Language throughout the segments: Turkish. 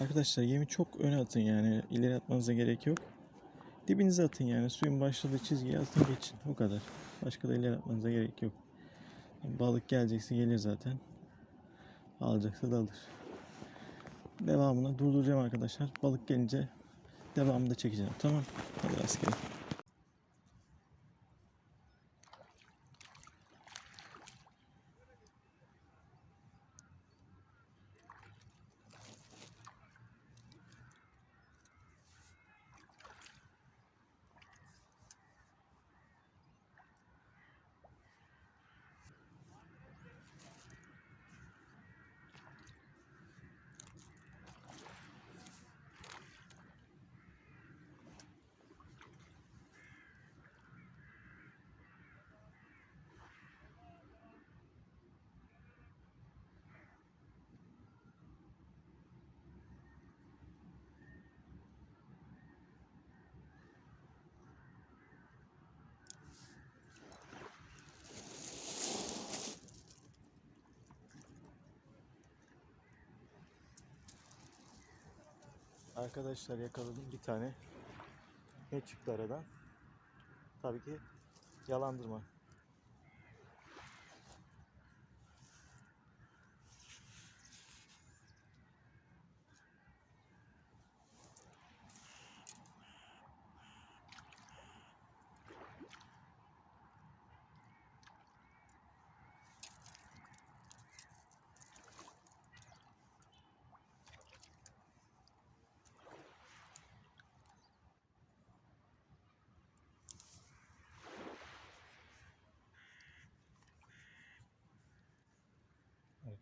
Arkadaşlar yemi çok öne atın yani ileri atmanıza gerek yok. Dibinize atın yani suyun başladığı çizgiye atın geçin o kadar. Başka da ileri atmanıza gerek yok. Balık gelecekse gelir zaten. Alacaksa da alır. Devamını durduracağım arkadaşlar. Balık gelince devamını da çekeceğim. Tamam. Hadi rastgele. Arkadaşlar yakaladım bir tane. Ne çıktı aradan? Tabii ki yalandırma.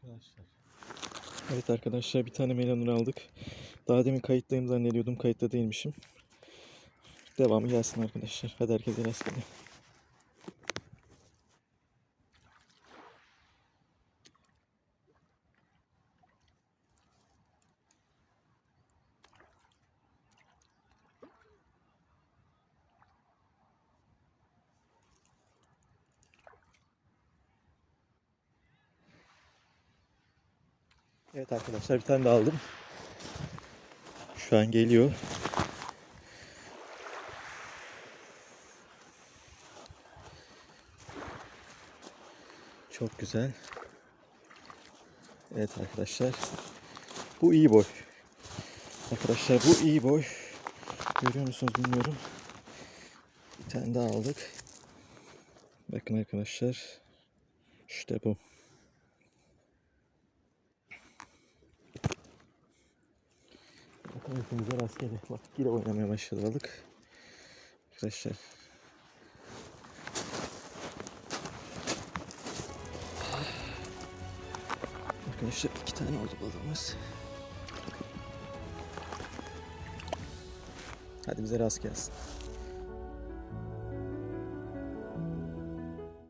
Arkadaşlar. Evet arkadaşlar bir tane melanur aldık. Daha demin kayıttayım zannediyordum. Kayıtta değilmişim. Devamı gelsin arkadaşlar. Hadi herkese rastgele. Evet arkadaşlar bir tane daha aldım. Şu an geliyor. Çok güzel. Evet arkadaşlar. Bu iyi boy. Arkadaşlar bu iyi boy. Görüyor musunuz bilmiyorum. Bir tane daha aldık. Bakın arkadaşlar. İşte bu. Hepimize rastgele. Bak yine oynamaya başladı balık. Arkadaşlar. Arkadaşlar iki tane oldu balığımız. Hadi bize rast gelsin.